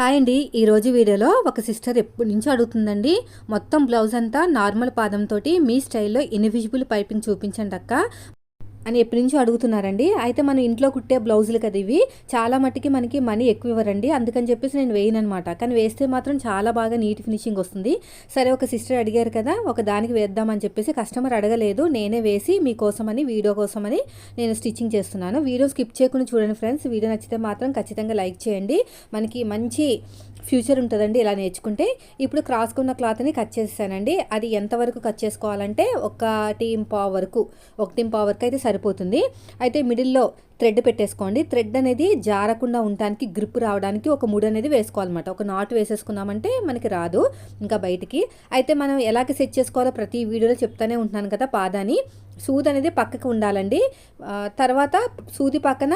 Hi అండి. ఈరోజు వీడియోలో ఒక సిస్టర్ ఎప్పటి నుంచో అడుగుతుందండి. మొత్తం బ్లౌజ్ అంతా నార్మల్ పాదంతో మీ స్టైల్లో ఇన్విజిబుల్ పైపింగ్ చూపించండి అక్క. అని ఎప్పటి నుంచో అడుగుతున్నారండి. అయితే మనం ఇంట్లో కుట్టే బ్లౌజులు కదా ఇవి. చాలా మట్టుకి మనకి మనీ ఎక్కువ ఇవ్వరండి. అందుకని చెప్పేసి నేను వేయను అనమాట కానీ వేస్తే మాత్రం చాలా బాగా నీట్ ఫినిషింగ్ వస్తుంది. సరే ఒక సిస్టర్ అడిగారు కదా ఒక దానికి వేద్దామని చెప్పేసి కస్టమర్ అడగలేదు. నేనే వేసి మీకోసమని వీడియో కోసమని నేను స్టిచ్చింగ్ చేస్తున్నాను. వీడియో స్కిప్ చేయకుండా చూడండి ఫ్రెండ్స్. వీడియో నచ్చితే మాత్రం ఖచ్చితంగా లైక్ చేయండి. మనకి మంచి ఫ్యూచర్ ఉంటుందండి ఇలా నేర్చుకుంటే. ఇప్పుడు క్రాస్కున్న క్లాత్ని కట్ చేసేసానండి. అది ఎంతవరకు కట్ చేసుకోవాలంటే ఒక టీం పావు వరకు ఒక టీం పావు వరకు అయితే సరిపోతుంది. అయితే మిడిల్లో థ్రెడ్ పెట్టేసుకోండి. థ్రెడ్ అనేది జారకుండా ఉండడానికి గ్రిప్ రావడానికి ఒక ముడి అనేది వేసుకోవాలన్నమాట. ఒక నాట్ వేసేసుకున్నామంటే మనకి రాదు ఇంకా బయటికి. అయితే మనం ఎలాగ సెట్ చేసుకోవాలో ప్రతి వీడియోలో చెప్తానే ఉంటున్నాను కదా పాదాని. సూది అనేది పక్కకు ఉండాలండి. తర్వాత సూది పక్కన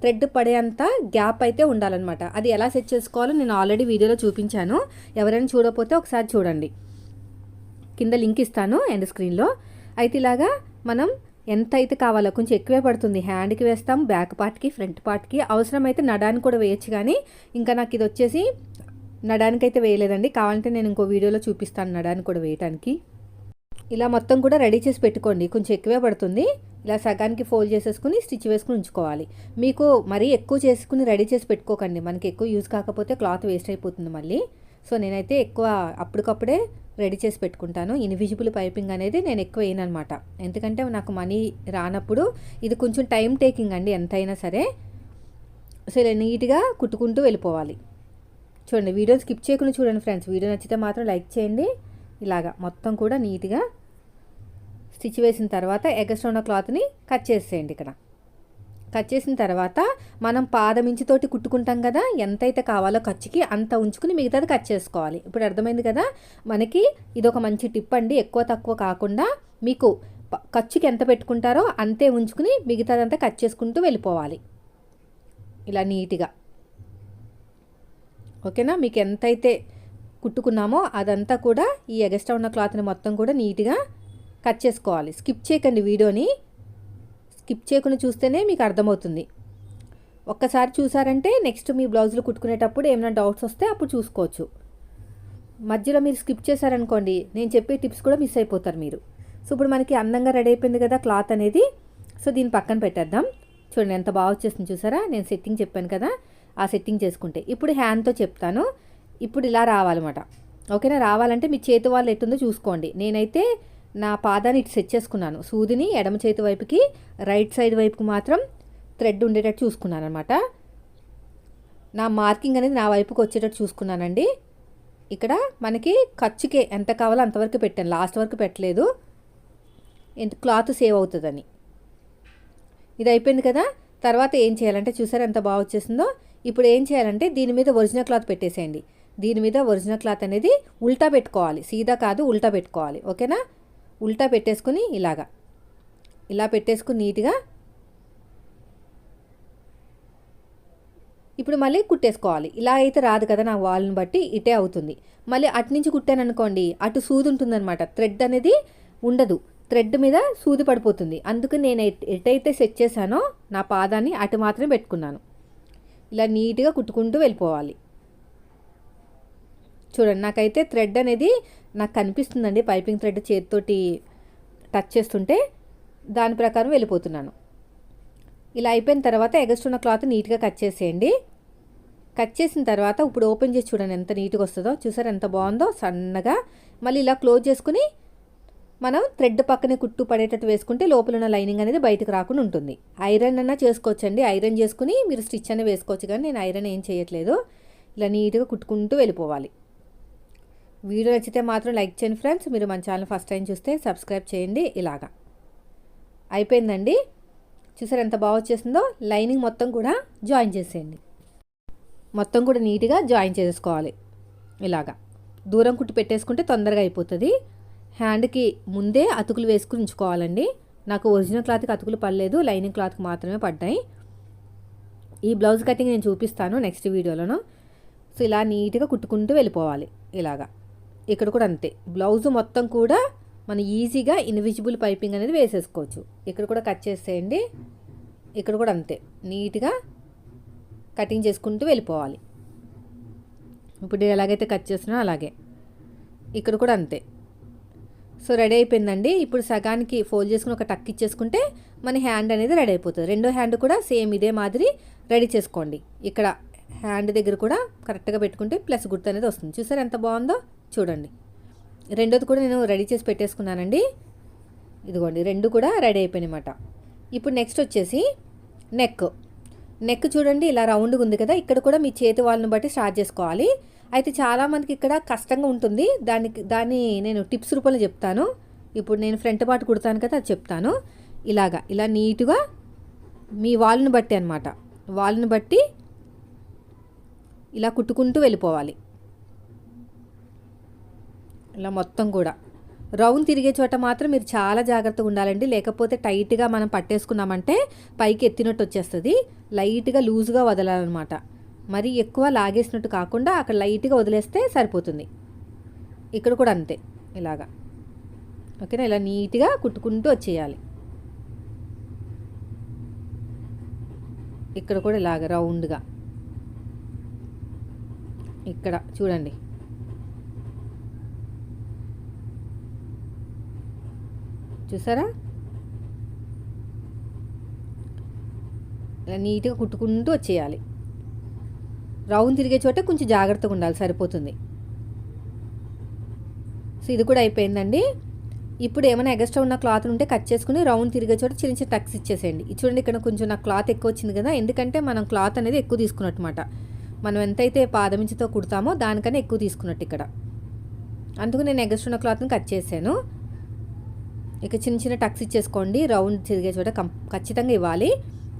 థ్రెడ్ పడేంత గ్యాప్ అయితే ఉండాలన్నమాట. అది ఎలా సెట్ చేసుకోవాలో నేను ఆల్రెడీ వీడియోలో చూపించాను. ఎవరైనా చూడకపోతే ఒకసారి చూడండి. కింద లింక్ ఇస్తాను ఎండ్ స్క్రీన్లో అయితే ఇలాగా మనం ఎంత అయితే కావాలో కొంచెం ఎక్కువే పడుతుంది. హ్యాండ్కి వేస్తాం బ్యాక్ పార్ట్కి ఫ్రంట్ పార్ట్కి. అవసరమైతే నడానికి కూడా వేయచ్చు కానీ ఇంకా నాకు ఇది వచ్చేసి నడానికైతే అయితే వేయలేదండి. కావాలంటే నేను ఇంకో వీడియోలో చూపిస్తాను నడానికి కూడా వేయటానికి. ఇలా మొత్తం కూడా రెడీ చేసి పెట్టుకోండి. కొంచెం ఎక్కువే పడుతుంది. ఇలా సగానికి ఫోల్డ్ చేసేసుకుని స్టిచ్ వేసుకుని ఉంచుకోవాలి. మీకు మరీ ఎక్కువ చేసుకుని రెడీ చేసి పెట్టుకోకండి. మనకి ఎక్కువ యూజ్ కాకపోతే క్లాత్ వేస్ట్ అయిపోతుంది మళ్ళీ. సో నేనైతే ఎక్కువ అప్పటికప్పుడే రెడీ చేసి పెట్టుకుంటాను. ఇన్విజిబుల్ పైపింగ్ అనేది నేను ఎక్కువ వేయనమాట ఎందుకంటే నాకు మనీ రానప్పుడు ఇది కొంచెం టైం టేకింగ్ అండి ఎంతైనా సరే. సో ఇలా నీట్గా కుట్టుకుంటూ వెళ్ళిపోవాలి. చూడండి వీడియో స్కిప్ చేయకుండా చూడండి ఫ్రెండ్స్. వీడియో నచ్చితే మాత్రం లైక్ చేయండి. ఇలాగా మొత్తం కూడా నీట్గా స్టిచ్ వేసిన తర్వాత ఎగస్ట్రా ఉన్న క్లాత్ని కట్ చేసేయండి ఇక్కడ. కట్ చేసిన తర్వాత మనం పాదమించితోటి కుట్టుకుంటాం కదా ఎంతైతే కావాలో ఖర్చుకి అంత ఉంచుకుని మిగతాది కట్ చేసుకోవాలి. ఇప్పుడు అర్థమైంది కదా? మనకి ఇది ఒక మంచి టిప్ అండి. ఎక్కువ తక్కువ కాకుండా మీకు ఖర్చుకి ఎంత పెట్టుకుంటారో అంతే ఉంచుకుని మిగతాదంతా కట్ చేసుకుంటూ వెళ్ళిపోవాలి. ఇలా నీట్గా. ఓకేనా? మీకు ఎంతైతే కుట్టుకున్నామో అదంతా కూడా ఈ ఎగస్ట్రా ఉన్న క్లాత్ని మొత్తం కూడా నీట్గా కట్ చేసుకోవాలి. స్కిప్ చేయకండి వీడియోని. స్కిప్ చేయకుండా చూస్తేనే మీకు అర్థమవుతుంది. ఒక్కసారి చూసారంటే నెక్స్ట్ మీ బ్లౌజులు కుట్టుకునేటప్పుడు ఏమైనా డౌట్స్ వస్తే అప్పుడు చూసుకోవచ్చు. మధ్యలో మీరు స్కిప్ చేశారనుకోండి నేను చెప్పే టిప్స్ కూడా మిస్ అయిపోతారు మీరు. సో ఇప్పుడు మనకి అందంగా రెడీ అయిపోయింది కదా క్లాత్ అనేది. సో దీన్ని పక్కన పెట్టేద్దాం. చూడండి ఎంత బాగా వచ్చేస్తుంది చూసారా? నేను సెట్టింగ్ చెప్పాను కదా ఆ సెట్టింగ్ చేసుకుంటే. ఇప్పుడు హ్యాండ్తో చెప్తాను. ఇప్పుడు ఇలా రావాలన్నమాట. ఓకేనా? రావాలంటే మీ చేతి వాళ్ళు ఎట్టుందో చూసుకోండి. నేనైతే నా పాదాన్ని ఇటు సెట్ చేసుకున్నాను. సూదిని ఎడమ చేతి వైపుకి రైట్ సైడ్ వైపుకి మాత్రం థ్రెడ్ ఉండేటట్టు చూసుకున్నాను అనమాట నా మార్కింగ్ అనేది నా వైపుకి వచ్చేటట్టు చూసుకున్నానండి. ఇక్కడ మనకి ఖర్చుకే ఎంత కావాలో అంతవరకు పెట్టాను. లాస్ట్ వరకు పెట్టలేదు. ఎంత క్లాత్ సేవ్ అవుతుందని. ఇది అయిపోయింది కదా? తర్వాత ఏం చేయాలంటే చూసారు ఎంత బాగా వచ్చేసిందో? ఇప్పుడు ఏం చేయాలంటే దీని మీద ఒరిజినల్ క్లాత్ పెట్టేసేయండి. దీని మీద ఒరిజినల్ క్లాత్ అనేది ఉల్టా పెట్టుకోవాలి. సీదా కాదు ఉల్టా పెట్టుకోవాలి. ఓకేనా? ఉల్టా పెట్టేసుకుని ఇలాగా. ఇలా పెట్టేసుకుని నీట్గా ఇప్పుడు మళ్ళీ కుట్టేసుకోవాలి. ఇలా అయితే రాదు కదా నా వాళ్ళని బట్టి ఇటే అవుతుంది. మళ్ళీ అటు నుంచి కుట్టాను అనుకోండి అటు సూది ఉంటుందన్నమాట. థ్రెడ్ అనేది ఉండదు. థ్రెడ్ మీద సూది పడిపోతుంది. అందుకని నేను ఎటైతే సెట్ చేశానో నా పాదాన్ని అటు మాత్రమే పెట్టుకున్నాను. ఇలా నీట్గా కుట్టుకుంటూ వెళ్ళిపోవాలి. చూడండి నాకైతే థ్రెడ్ అనేది నాకు కనిపిస్తుందండి పైపింగ్ థ్రెడ్ చేతితోటి టచ్ చేస్తుంటే దాని ప్రకారం వెళ్ళిపోతున్నాను. ఇలా అయిపోయిన తర్వాత ఎగస్టున్న క్లాత్ నీట్గా కట్ చేసేయండి. కట్ చేసిన తర్వాత ఇప్పుడు ఓపెన్ చేసి చూడండి ఎంత నీట్గా వస్తుందో. చూసారు ఎంత బాగుందో. సన్నగా మళ్ళీ ఇలా క్లోజ్ చేసుకుని మనం థ్రెడ్ పక్కనే కుట్టు పడేటట్టు వేసుకుంటే లోపల ఉన్న లైనింగ్ అనేది బయటకు రాకుండా ఉంటుంది. ఐరన్ అన్నా చేసుకోవచ్చండి. ఐరన్ చేసుకుని మీరు స్టిచ్ అనేది వేసుకోవచ్చు కానీ నేను ఐరన్ ఏం చేయట్లేదు. ఇలా నీట్గా కుట్టుకుంటూ వెళ్ళిపోవాలి. వీడియో నచ్చితే మాత్రం లైక్ చేయండి ఫ్రెండ్స్. మీరు మన ఛానల్ ఫస్ట్ టైం చూస్తే సబ్స్క్రైబ్ చేయండి ఇలాగా. అయిపోయిందండి. చూసారు ఎంత బాగా వచ్చేసిందో? లైనింగ్ మొత్తం కూడా జాయిన్ చేసేయండి. మొత్తం కూడా నీట్గా జాయిన్ చేసుకోవాలి. ఇలాగా. దూరం కుట్టి పెట్టేసుకుంటే తొందరగా అయిపోతుంది. హ్యాండ్కి ముందే అతుకులు వేసుకుని ఉంచుకోవాలండి. నాకు ఒరిజినల్ క్లాత్కి అతుకులు పడలేదు. లైనింగ్ క్లాత్కి మాత్రమే పడ్డాయి. ఈ బ్లౌజ్ కటింగ్ నేను చూపిస్తాను నెక్స్ట్ వీడియోలోను. సో ఇలా నీట్గా కుట్టుకుంటూ వెళ్ళిపోవాలి. ఇలాగా. ఇక్కడ కూడా అంతే. బ్లౌజ్ మొత్తం కూడా మనం ఈజీగా ఇన్విజిబుల్ పైపింగ్ అనేది వేసేసుకోవచ్చు. ఇక్కడ కూడా కట్ చేసేయండి. ఇక్కడ కూడా అంతే. నీట్గా కటింగ్ చేసుకుంటూ వెళ్ళిపోవాలి. ఇప్పుడు నేను ఎలాగైతే కట్ చేస్తున్నా అలాగే. ఇక్కడ కూడా అంతే. సో రెడీ అయిపోయిందండి. ఇప్పుడు సగానికి ఫోల్డ్ చేసుకుని ఒక టక్ ఇచ్చేసుకుంటే మన హ్యాండ్ అనేది రెడీ అయిపోతుంది. రెండో హ్యాండ్ కూడా సేమ్ ఇదే మాదిరి రెడీ చేసుకోండి. ఇక్కడ హ్యాండ్ దగ్గర కూడా కరెక్ట్గా పెట్టుకుంటే ప్లస్ గుర్తు అనేది వస్తుంది. చూసారు ఎంత బాగుందో? చూడండి. రెండోది కూడా నేను రెడీ చేసి పెట్టేసుకున్నానండి. ఇదిగోండి రెండు కూడా రెడీ అయిపోయినమాట ఇప్పుడు నెక్స్ట్ వచ్చేసి నెక్. నెక్ చూడండి ఇలా రౌండ్గా ఉంది కదా ఇక్కడ కూడా మీ చేతి వాళ్ళని బట్టి స్టార్ట్ చేసుకోవాలి. అయితే చాలామందికి ఇక్కడ కష్టంగా ఉంటుంది. దానికి దాన్ని నేను టిప్స్ రూపంలో చెప్తాను. ఇప్పుడు నేను ఫ్రంట్ పార్ట్ కుడతాను కదా అది చెప్తాను. ఇలాగా ఇలా నీట్గా మీ వాళ్ళని బట్టి అనమాట వాళ్ళని బట్టి ఇలా కుట్టుకుంటూ వెళ్ళిపోవాలి. ఇలా మొత్తం కూడా. రౌండ్ తిరిగే చోట మాత్రం మీరు చాలా జాగ్రత్తగా ఉండాలండి. లేకపోతే టైట్గా మనం పట్టేసుకున్నామంటే పైకి ఎత్తినట్టు వచ్చేస్తుంది. లైట్గా లూజ్గా వదలాలన్నమాట. మరి ఎక్కువ లాగేసినట్టు కాకుండా అక్కడ లైట్గా వదిలేస్తే సరిపోతుంది. ఇక్కడ కూడా అంతే. ఇలాగా. ఓకేనా? ఇలా నీట్గా కుట్టుకుంటూ వచ్చేయాలి. ఇక్కడ కూడా ఇలాగ రౌండ్గా. ఇక్కడ చూడండి. చూసారా? ఇలా నీట్గా కుట్టుకుంటూ వచ్చేయాలి. రౌండ్ తిరిగే చోట కొంచెం జాగ్రత్తగా ఉండాలి సరిపోతుంది. సో ఇది కూడా అయిపోయిందండి. ఇప్పుడు ఏమైనా ఎగస్ట్రా ఉన్న క్లాత్ ఉంటే కట్ చేసుకుని రౌండ్ తిరిగే చోట చిన్న చిన్న టక్స్ ఇచ్చేసేయండి. చూడండి ఇక్కడ కొంచెం నాకు క్లాత్ ఎక్కువ వచ్చింది కదా ఎందుకంటే మనం క్లాత్ అనేది ఎక్కువ తీసుకున్నట్టుమాట. మనం ఎంతైతే పాదమించితో కుడతామో దానికన్నా ఎక్కువ తీసుకున్నట్టు ఇక్కడ. అందుకు నేను ఎగస్ట్రా ఉన్న క్లాత్ని కట్ చేశాను. ఇక చిన్న చిన్న టక్స్ ఇచ్చేసుకోండి. రౌండ్ తిరిగే చోట కం ఖచ్చితంగా ఇవ్వాలి.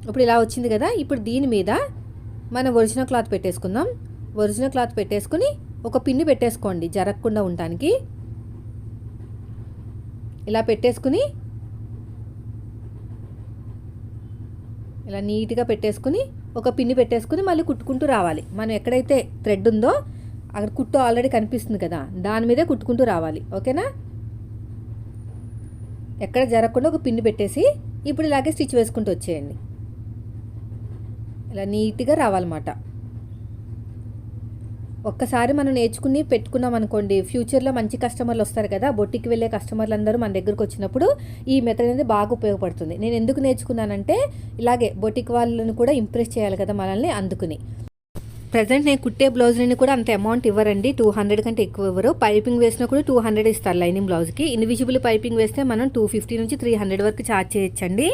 ఇప్పుడు ఇలా వచ్చింది కదా ఇప్పుడు దీని మీద మనం ఒరిజినల్ క్లాత్ పెట్టేసుకుందాం. ఒరిజినల్ క్లాత్ పెట్టేసుకుని ఒక పిన్ని పెట్టేసుకోండి జరగకుండా ఉండటానికి. ఇలా పెట్టేసుకుని ఇలా నీట్గా పెట్టేసుకుని ఒక పిన్ని పెట్టేసుకుని మళ్ళీ కుట్టుకుంటూ రావాలి. మనం ఎక్కడైతే థ్రెడ్ ఉందో అక్కడ కుట్టు ఆల్రెడీ కనిపిస్తుంది కదా దాని మీదే కుట్టుకుంటూ రావాలి. ఓకేనా? ఎక్కడ జరగకుండా ఒక పిన్ని పెట్టేసి ఇప్పుడు ఇలాగే స్టిచ్ వేసుకుంటూ వచ్చేయండి. ఇలా నీట్గా రావాలన్నమాట. ఒక్కసారి మనం నేర్చుకుని పెట్టుకున్నాం అనుకోండి ఫ్యూచర్లో మంచి కస్టమర్లు వస్తారు కదా బొట్టికి వెళ్ళే కస్టమర్లు అందరూ మన దగ్గరకు వచ్చినప్పుడు ఈ మెథడ్ అనేది బాగా ఉపయోగపడుతుంది. నేను ఎందుకు నేర్చుకున్నానంటే ఇలాగే బొటిక్ వాళ్ళని కూడా ఇంప్రెస్ చేయాలి కదా మనల్ని అందుకుని. ప్రజెంట్ నేను కుట్టే బ్లౌజ్ని కూడా అంత అమౌంట్ ఇవ్వరండి. టూ హండ్రెడ్ కంటే ఎక్కువ ఇవ్వరు. పైపింగ్ వేసినా కూడా టూ హండ్రెడ్ ఇస్తారు లైనింగ్ బ్లౌజ్కి. ఇన్విజిబుల్ పైపింగ్ వేస్తే మనం టూ ఫిఫ్టీ నుంచి త్రీ హండ్రెడ్ వరకు ఛార్జ్ చేయొచ్చండి.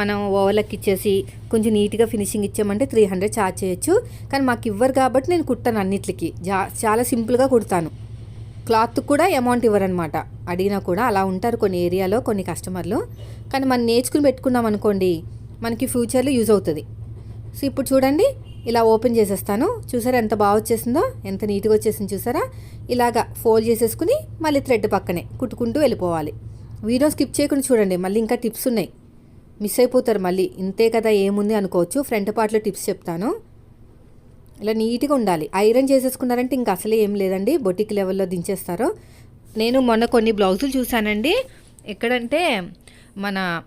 మనం ఓవర్లక్ ఇచ్చేసి కొంచెం నీట్గా ఫినిషింగ్ ఇచ్చామంటే త్రీ హండ్రెడ్ ఛార్జ్ చేయొచ్చు. కానీ మాకు ఇవ్వరు కాబట్టి నేను కుట్టాను అన్నిటికి చాలా సింపుల్గా కుడతాను. క్లాత్ కూడా అమౌంట్ ఇవ్వరనమాట. అడిగినా కూడా అలా ఉంటారు కొన్ని ఏరియాలో కొన్ని కస్టమర్లు. కానీ మనం నేర్చుకుని పెట్టుకున్నాం అనుకోండి మనకి ఫ్యూచర్లో యూజ్ అవుతుంది. సో ఇప్పుడు చూడండి ఇలా ఓపెన్ చేసేస్తాను. చూసారా ఎంత బాగా వచ్చేసిందో? ఎంత నీట్గా వచ్చేసింది చూసారా? ఇలాగా ఫోల్డ్ చేసేసుకుని మళ్ళీ థ్రెడ్ పక్కనే కుట్టుకుంటూ వెళ్ళిపోవాలి. వీడియో స్కిప్ చేయకుండా చూడండి. మళ్ళీ ఇంకా టిప్స్ ఉన్నాయి. మిస్ అయిపోతారు మళ్ళీ. ఇంతే కదా ఏముంది అనుకోవచ్చు. ఫ్రంట్ పార్ట్లో టిప్స్ చెప్తాను. ఇలా నీట్గా ఉండాలి. ఐరన్ చేసేసుకున్నారంటే ఇంకా అసలే ఏం లేదండి. బొటిక్ లెవెల్లో దించేస్తారు. నేను మొన్న కొన్ని బ్లౌజులు చూశానండి. ఎక్కడంటే మన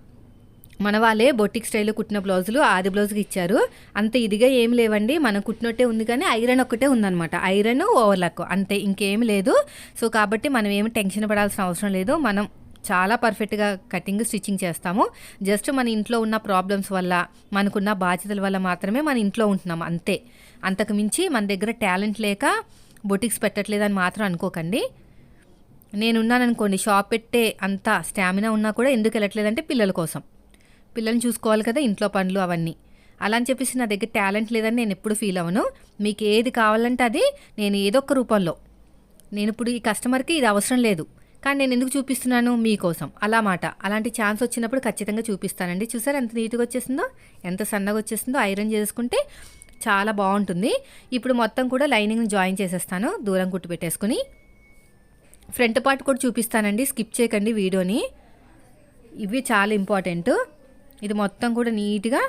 మన వాళ్ళే బొటిక్ స్టైల్లో కుట్టిన బ్లౌజులు ఆది బ్లౌజ్కి ఇచ్చారు. అంత ఇదిగా ఏం లేవండి. మనం కుట్టినట్టే ఉంది కానీ ఐరన్ ఒక్కటే ఉందనమాట ఐరన్ ఓవర్లక్ అంతే ఇంకేం లేదు. సో కాబట్టి మనం ఏమి టెన్షన్ పడాల్సిన అవసరం లేదు. మనం చాలా పర్ఫెక్ట్గా కటింగ్ స్టిచ్చింగ్ చేస్తాము. జస్ట్ మన ఇంట్లో ఉన్న ప్రాబ్లమ్స్ వల్ల మనకున్న బాధ్యతల వల్ల మాత్రమే మన ఇంట్లో ఉంటున్నాం అంతే. అంతకు మించి మన దగ్గర టాలెంట్ లేక బొటిక్స్ పెట్టట్లేదని మాత్రం అనుకోకండి. నేనున్నాను అనుకోండి షాప్ పెట్టే అంత స్టామినా ఉన్నా కూడా ఎందుకు వెళ్ళట్లేదంటే పిల్లల కోసం. పిల్లల్ని చూసుకోవాలి కదా ఇంట్లో పనులు అవన్నీ. అలా అని చెప్పేసి నా దగ్గర టాలెంట్ లేదని నేను ఎప్పుడు ఫీల్ అవ్వను. మీకు ఏది కావాలంటే అది నేను ఏదో ఒక రూపంలో. నేను ఇప్పుడు ఈ కస్టమర్కి ఇది అవసరం లేదు. కానీ నేను ఎందుకు చూపిస్తున్నాను? మీకోసం అలా మాట. అలాంటి ఛాన్స్ వచ్చినప్పుడు ఖచ్చితంగా చూపిస్తానండి. చూసారు ఎంత నీట్గా వచ్చేసిందో? ఎంత సన్నగా వచ్చేసిందో? ఐరన్ చేసుకుంటే చాలా బాగుంటుంది. ఇప్పుడు మొత్తం కూడా లైనింగ్ని జాయిన్ చేసేస్తాను. దూరం కుట్టు పెట్టేసుకుని. ఫ్రంట్ పార్ట్ కూడా చూపిస్తానండి. స్కిప్ చేయకండి వీడియోని. ఇవి చాలా ఇంపార్టెంట్. ఇది మొత్తం కూడా నీట్గా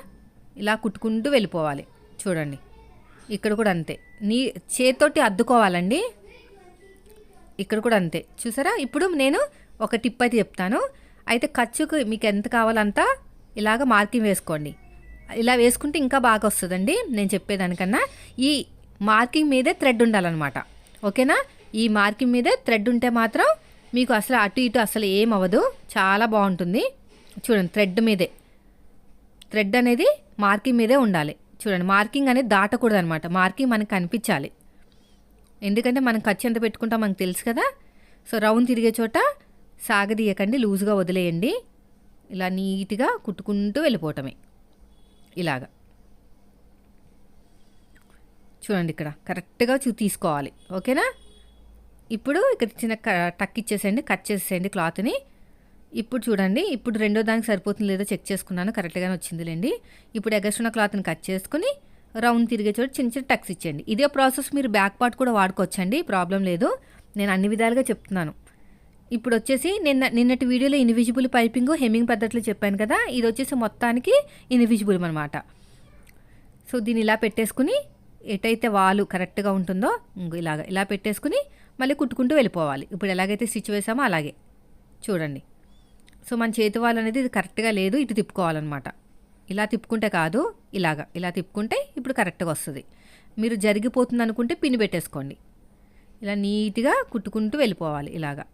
ఇలా కుట్టుకుంటూ వెళ్ళిపోవాలి. చూడండి. ఇక్కడ కూడా అంతే. నీ చేతితోటి అద్దుకోవాలండి. ఇక్కడ కూడా అంతే. చూసారా? ఇప్పుడు నేను ఒక టిప్ అయితే చెప్తాను. అయితే ఖర్చుకు మీకు ఎంత కావాలంతా ఇలాగ మార్కింగ్ వేసుకోండి. ఇలా వేసుకుంటే ఇంకా బాగా వస్తుందండి నేను చెప్పేదానికన్నా. ఈ మార్కింగ్ మీదే థ్రెడ్ ఉండాలన్నమాట. ఓకేనా? ఈ మార్కింగ్ మీదే థ్రెడ్ ఉంటే మాత్రం మీకు అసలు అటు ఇటు అసలు ఏం అవ్వదు చాలా బాగుంటుంది. చూడండి థ్రెడ్ మీదే. థ్రెడ్ అనేది మార్కింగ్ మీదే ఉండాలి. చూడండి మార్కింగ్ అనేది దాటకూడదు అనమాట మార్కింగ్ మనకు కనిపించాలి. ఎందుకంటే మనం ఖర్చు ఎంత పెట్టుకుంటాం మనకు తెలుసు కదా. సో రౌండ్ తిరిగే చోట సాగదీయకండి లూజ్గా వదిలేయండి. ఇలా నీట్గా కుట్టుకుంటూ వెళ్ళిపోవటమే. ఇలాగా. చూడండి ఇక్కడ కరెక్ట్గా చూ తీసుకోవాలి. ఓకేనా? ఇప్పుడు ఇక్కడ చిన్న టక్ ఇచ్చేసేయండి కట్ చేసేయండి క్లాత్ని. ఇప్పుడు చూడండి ఇప్పుడు రెండో దానికి సరిపోతుంది లేదో చెక్ చేసుకున్నాను కరెక్ట్గానే వచ్చిందిలేండి. ఇప్పుడు ఎగస్ట్రున్న క్లాత్ని కట్ చేసుకుని రౌండ్ తిరిగే చోటు చిన్న చిన్న టక్స్ ఇచ్చేయండి. ఇదే ప్రాసెస్ మీరు బ్యాక్ పార్ట్ కూడా వాడుకోవచ్చండి ప్రాబ్లం లేదు. నేను అన్ని విధాలుగా చెప్తున్నాను. ఇప్పుడు వచ్చేసి నిన్న నిన్నటి వీడియోలో ఇన్విజిబుల్ పైపింగ్ హెమ్మింగ్ పద్ధతిలో చెప్పాను కదా ఇది వచ్చేసి మొత్తానికి ఇన్విజిబుల్ అనమాట సో దీన్ని ఇలా పెట్టేసుకుని ఎటైతే వాలు కరెక్ట్గా ఉంటుందో ఇలాగ ఇలా పెట్టేసుకుని మళ్ళీ కుట్టుకుంటూ వెళ్ళిపోవాలి. ఇప్పుడు ఎలాగైతే స్టిచ్ వేసామో అలాగే. చూడండి. సో మన చేతి వాళ్ళు అనేది ఇది కరెక్ట్గా లేదు ఇటు తిప్పుకోవాలన్నమాట. ఇలా తిప్పుకుంటే కాదు ఇలాగా. ఇలా తిప్పుకుంటే ఇప్పుడు కరెక్ట్గా వస్తుంది. మీరు జరిగిపోతుంది అనుకుంటే పిన్ పెట్టేసుకోండి. ఇలా నీట్గా కుట్టుకుంటూ వెళ్ళిపోవాలి ఇలాగా.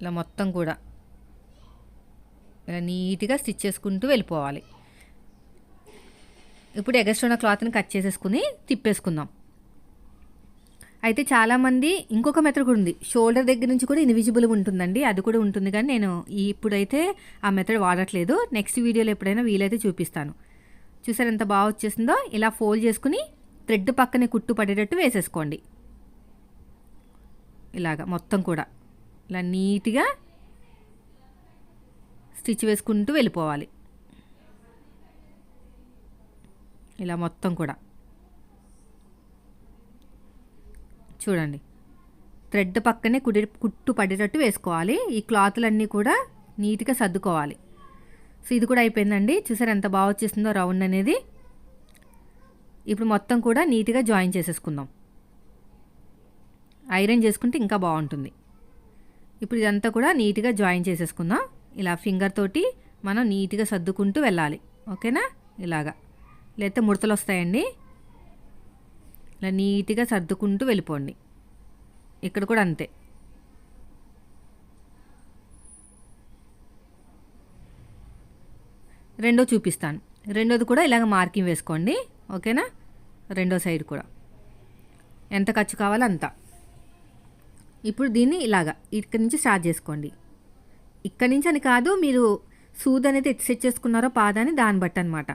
ఇలా మొత్తం కూడా. ఇలా నీట్గా స్టిచ్ చేసుకుంటూ వెళ్ళిపోవాలి. ఇప్పుడు ఎగస్ట్రోన క్లాత్ని కట్ చేసేసుకుని తిప్పేసుకుందాం. అయితే చాలామంది ఇంకొక మెథడ్ కూడా ఉంది. షోల్డర్ దగ్గర నుంచి కూడా ఇన్విజిబుల్ ఉంటుందండి. అది కూడా ఉంటుంది కానీ నేను ఇప్పుడైతే ఆ మెథడ్ వాడట్లేదు. నెక్స్ట్ వీడియోలో ఎప్పుడైనా వీలైతే చూపిస్తాను. చూసారు ఎంత బాగా వచ్చేసిందో? ఇలా ఫోల్డ్ చేసుకుని థ్రెడ్ పక్కనే కుట్టు పడేటట్టు వేసేసుకోండి. ఇలాగా మొత్తం కూడా. ఇలా నీట్గా స్టిచ్ వేసుకుంటూ వెళ్ళిపోవాలి. ఇలా మొత్తం కూడా. చూడండి. థ్రెడ్ పక్కనే కుడి కుట్టు పడేటట్టు వేసుకోవాలి. ఈ క్లాతులన్నీ కూడా నీట్గా సర్దుకోవాలి. సో ఇది కూడా అయిపోయిందండి. చూసారు ఎంత బాగా వచ్చేసిందో రౌండ్ అనేది. ఇప్పుడు మొత్తం కూడా నీట్గా జాయిన్ చేసేసుకుందాం. ఐరన్ చేసుకుంటే ఇంకా బాగుంటుంది. ఇప్పుడు ఇదంతా కూడా నీట్గా జాయిన్ చేసేసుకుందాం. ఇలా ఫింగర్ తోటి మనం నీట్గా సర్దుకుంటూ వెళ్ళాలి. ఓకేనా? ఇలాగా. లేకపోతే ముడతలు వస్తాయండి. ఇలా నీట్గా సర్దుకుంటూ వెళ్ళిపోండి. ఇక్కడ కూడా అంతే. రెండో చూపిస్తాను. రెండోది కూడా ఇలాగ మార్కింగ్ వేసుకోండి. ఓకేనా? రెండో సైడ్ కూడా. ఎంత ఖర్చు కావాలో అంత. ఇప్పుడు దీన్ని ఇలాగా ఇక్కడి నుంచి స్టార్ట్ చేసుకోండి. ఇక్కడి నుంచి అని కాదు మీరు సూద్ అనేది ఎట్ సెట్ చేసుకున్నారో పాదాన్ని దాన్ని బట్టి అనమాట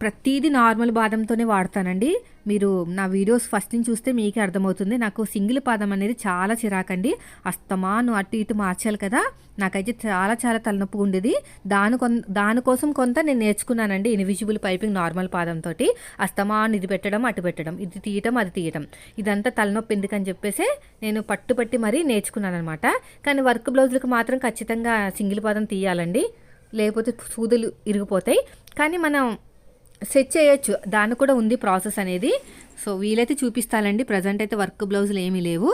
ప్రతిదీ నార్మల్ పాదంతోనే వాడతానండి. మీరు నా వీడియోస్ ఫస్ట్ నుంచి చూస్తే మీకే అర్థమవుతుంది. నాకు సింగిల్ పాదం అనేది చాలా చిరాకండి. అస్తమాను అటు ఇటు మార్చాలి కదా. నాకైతే చాలా చాలా తలనొప్పి ఉండేది. దాని కొ దానికోసం కొంత నేను నేర్చుకున్నానండి ఇన్విజిబుల్ పైపింగ్ నార్మల్ పాదంతో అస్తమాను ఇది పెట్టడం అటు పెట్టడం. ఇది తీయటం అది తీయటం. ఇదంతా తలనొప్పి ఎందుకని చెప్పేసి నేను పట్టుపట్టి మరీ నేర్చుకున్నాను అనమాట కానీ వర్క్ బ్లౌజులకు మాత్రం ఖచ్చితంగా సింగిల్ పాదం తీయాలండి. లేకపోతే సూదులు ఇరిగిపోతాయి. కానీ మనం సెట్ చేయొచ్చు. దానికి కూడా ఉంది ప్రాసెస్ అనేది. సో వీలైతే చూపిస్తానండి. ప్రజెంట్ అయితే వర్క్ బ్లౌజులు ఏమీ లేవు.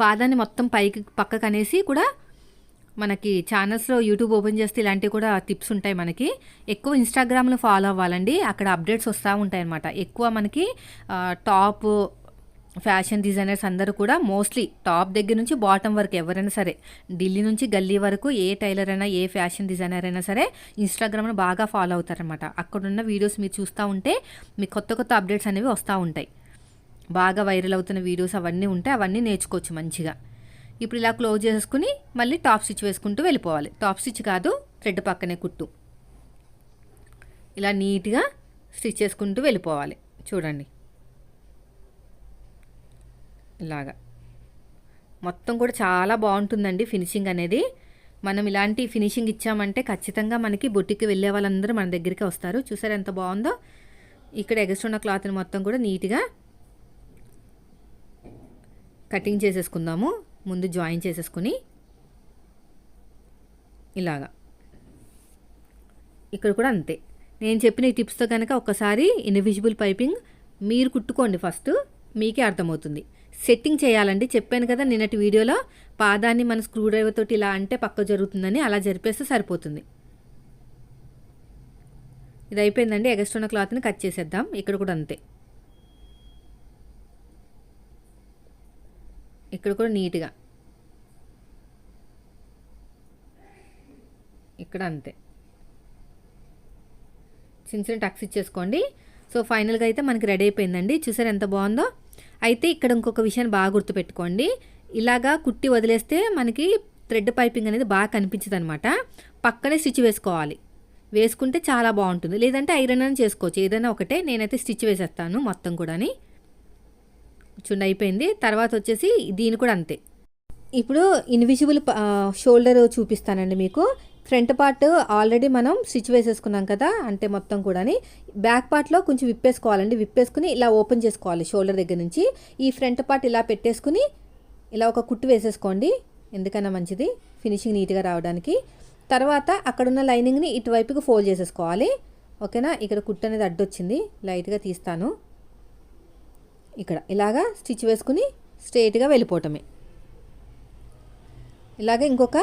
పాదాన్ని మొత్తం పైకి పక్కకు అనేసి కూడా మనకి ఛానల్స్లో యూట్యూబ్ ఓపెన్ చేస్తే ఇలాంటివి కూడా టిప్స్ ఉంటాయి మనకి. ఎక్కువ ఇన్స్టాగ్రామ్లో ఫాలో అవ్వాలండి. అక్కడ అప్డేట్స్ వస్తూ ఉంటాయి అనమాట ఎక్కువ మనకి టాప్ ఫ్యాషన్ డిజైనర్స్ అందరూ కూడా మోస్ట్లీ టాప్ దగ్గర నుంచి బాటమ్ వరకు ఎవరైనా సరే ఢిల్లీ నుంచి గల్లీ వరకు ఏ టైలర్ అయినా ఏ ఫ్యాషన్ డిజైనర్ అయినా సరే ఇన్స్టాగ్రామ్ను బాగా ఫాలో అవుతారనమాట అక్కడున్న వీడియోస్ మీరు చూస్తూ ఉంటే మీకు కొత్త కొత్త అప్డేట్స్ అనేవి వస్తూ ఉంటాయి. బాగా వైరల్ అవుతున్న వీడియోస్ అవన్నీ ఉంటే అవన్నీ నేర్చుకోవచ్చు మంచిగా. ఇప్పుడు ఇలా క్లోజ్ చేసుకుని మళ్ళీ టాప్ స్టిచ్ వేసుకుంటూ వెళ్ళిపోవాలి. టాప్ స్టిచ్ కాదు థ్రెడ్ పక్కనే కుట్టు. ఇలా నీట్గా స్టిచ్ చేసుకుంటూ వెళ్ళిపోవాలి. చూడండి. ఇలాగా. మొత్తం కూడా చాలా బాగుంటుందండి ఫినిషింగ్ అనేది. మనం ఇలాంటి ఫినిషింగ్ ఇచ్చామంటే ఖచ్చితంగా మనకి బొట్టికి వెళ్ళే వాళ్ళందరూ మన దగ్గరికి వస్తారు. చూసారు ఎంత బాగుందో? ఇక్కడ ఎగస్ట్రున్న క్లాత్ని మొత్తం కూడా నీట్గా కటింగ్ చేసేసుకుందాము. ముందు జాయిన్ చేసేసుకుని ఇలాగా. ఇక్కడ కూడా అంతే. నేను చెప్పిన ఈ టిప్స్తో కనుక ఒకసారి ఇన్విజిబుల్ పైపింగ్ మీరు కుట్టుకోండి ఫస్ట్. మీకే అర్థమవుతుంది. సెట్టింగ్ చేయాలండి. చెప్పాను కదా నిన్నటి వీడియోలో పాదాన్ని మన స్క్రూ డ్రైవర్ తోటి ఇలా అంటే పక్క జరుగుతుందని అలా జరిపేస్తే సరిపోతుంది. ఇది అయిపోయిందండి. ఎగస్ట్రోన క్లాత్ని కట్ చేసేద్దాం. ఇక్కడ కూడా అంతే. ఇక్కడ కూడా నీట్గా. ఇక్కడ అంతే. చిన్న చిన్న టక్స్ ఇచ్చేసుకోండి. సో ఫైనల్గా అయితే మనకి రెడీ అయిపోయిందండి. చూసారు ఎంత బాగుందో? అయితే ఇక్కడ ఇంకొక విషయాన్ని బాగా గుర్తుపెట్టుకోండి. ఇలాగా కుట్టి వదిలేస్తే మనకి థ్రెడ్ పైపింగ్ అనేది బాగా కనిపించదు అనమాట పక్కనే స్టిచ్ వేసుకోవాలి. వేసుకుంటే చాలా బాగుంటుంది. లేదంటే ఐరన్ అని చేసుకోవచ్చు. ఏదైనా ఒకటే నేనైతే స్టిచ్ వేసేస్తాను మొత్తం కూడాని. చూడండి అయిపోయింది. తర్వాత వచ్చేసి దీని కూడా అంతే. ఇప్పుడు ఇన్విజిబుల్ షోల్డర్ చూపిస్తానండి మీకు. ఫ్రంట్ పార్ట్ ఆల్రెడీ మనం స్టిచ్ వేసేసుకున్నాం కదా అంటే మొత్తం కూడాని. బ్యాక్ పార్ట్లో కొంచెం విప్పేసుకోవాలండి. విప్పేసుకుని ఇలా ఓపెన్ చేసుకోవాలి షోల్డర్ దగ్గర నుంచి. ఈ ఫ్రంట్ పార్ట్ ఇలా పెట్టేసుకుని ఇలా ఒక కుట్టు వేసేసుకోండి. ఎందుకన్నా మంచిది? ఫినిషింగ్ నీట్గా రావడానికి. తర్వాత అక్కడున్న లైనింగ్ని ఇటువైపుకి ఫోల్డ్ చేసేసుకోవాలి. ఓకేనా? ఇక్కడ కుట్టు అనేది అడ్డొచ్చింది. లైట్గా తీస్తాను. ఇక్కడ ఇలాగా స్టిచ్ వేసుకుని స్ట్రైట్గా వెళ్ళిపోవటమే. ఇలాగే ఇంకొక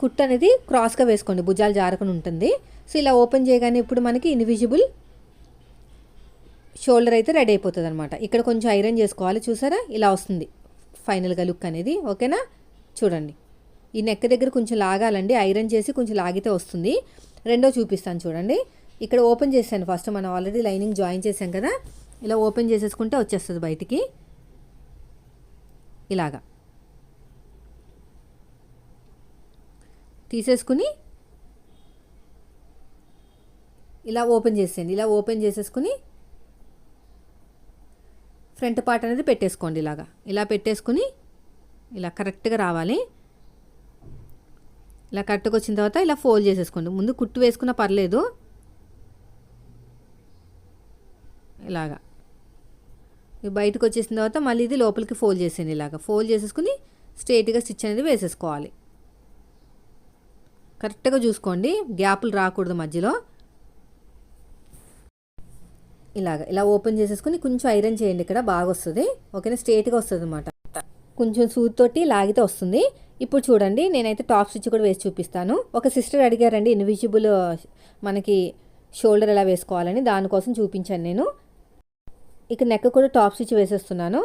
కుట్ అనేది క్రాస్గా వేసుకోండి భుజాలు జారకుండా ఉంటుంది. సో ఇలా ఓపెన్ చేయగానే ఇప్పుడు మనకి ఇన్విజిబుల్ షోల్డర్ అయితే రెడీ అయిపోతుంది అనమాట ఇక్కడ కొంచెం ఐరన్ చేసుకోవాలి చూసారా? ఇలా వస్తుంది. ఫైనల్గా లుక్ అనేది ఓకేనా చూడండి. ఈ నెక్ దగ్గర కొంచెం లాగాలండి. ఐరన్ చేసి కొంచెం లాగితే వస్తుంది. రెండో చూపిస్తాను చూడండి. ఇక్కడ ఓపెన్ చేశాను. ఫస్ట్ మనం ఆల్రెడీ లైనింగ్ జాయిన్ చేసాం కదా? ఇలా ఓపెన్ చేసేసుకుంటే వచ్చేస్తుంది బయటికి. ఇలాగా. తీసేసుకుని ఇలా ఓపెన్ చేసేయండి. ఇలా ఓపెన్ చేసేసుకుని ఫ్రంట్ పార్ట్ అనేది పెట్టేసుకోండి ఇలాగా. ఇలా పెట్టేసుకుని ఇలా కరెక్ట్గా రావాలి. ఇలా కరెక్ట్గా వచ్చిన తర్వాత ఇలా ఫోల్డ్ చేసేసుకోండి. ముందు కుట్టు వేసుకున్న పర్లేదు. ఇలాగా. బయటకు వచ్చేసిన తర్వాత మళ్ళీ ఇది లోపలికి ఫోల్డ్ చేసేయండి ఇలాగా. ఫోల్డ్ చేసేసుకుని స్ట్రైట్గా స్టిచ్ అనేది వేసేసుకోవాలి. కరెక్ట్గా చూసుకోండి. గ్యాపులు రాకూడదు మధ్యలో. ఇలాగ ఇలా ఓపెన్ చేసేసుకుని కొంచెం ఐరన్ చేయండి ఇక్కడ బాగా వస్తుంది. ఓకేనా? స్ట్రేట్గా వస్తుంది అనమాట కొంచెం సూదితోటి లాగితే వస్తుంది. ఇప్పుడు చూడండి నేనైతే టాప్ స్టిచ్ కూడా వేసి చూపిస్తాను. ఒక సిస్టర్ అడిగారండి ఇన్విజిబుల్ మనకి షోల్డర్ ఎలా వేసుకోవాలని? దానికోసం చూపించాను నేను. ఇక నెక్ కూడా టాప్ స్టిచ్ వేసేస్తున్నాను.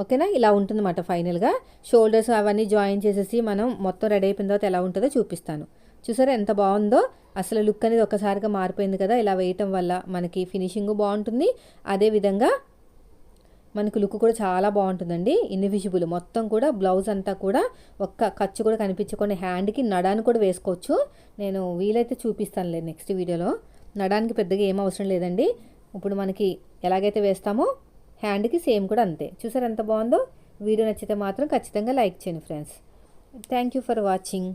ఓకేనా? ఇలా ఉంటుందన్నమాట ఫైనల్గా. షోల్డర్స్ అవన్నీ జాయిన్ చేసేసి మనం మొత్తం రెడీ అయిపోయిన తర్వాత ఎలా ఉంటుందో చూపిస్తాను. చూసారా ఎంత బాగుందో? అసలు లుక్ అనేది ఒకసారిగా మారిపోయింది కదా ఇలా వేయటం వల్ల మనకి ఫినిషింగ్ బాగుంటుంది. అదేవిధంగా మనకు లుక్ కూడా చాలా బాగుంటుందండి. ఇన్విజిబుల్ మొత్తం కూడా బ్లౌజ్ అంతా కూడా ఒక్క ఖర్చు కూడా కనిపించకుండా హ్యాండ్కి నడాన్ని కూడా వేసుకోవచ్చు. నేను వీలైతే చూపిస్తానులే నెక్స్ట్ వీడియోలో. నడానికి పెద్దగా ఏం అవసరం లేదండి. ఇప్పుడు మనకి ఎలాగైతే వేస్తామో హ్యాండ్కి సేమ్ కూడా అంతే. చూసారు ఎంత బాగుందో? వీడియో నచ్చితే మాత్రం ఖచ్చితంగా లైక్ చేయండి friends. Thank you for watching.